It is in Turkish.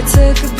artık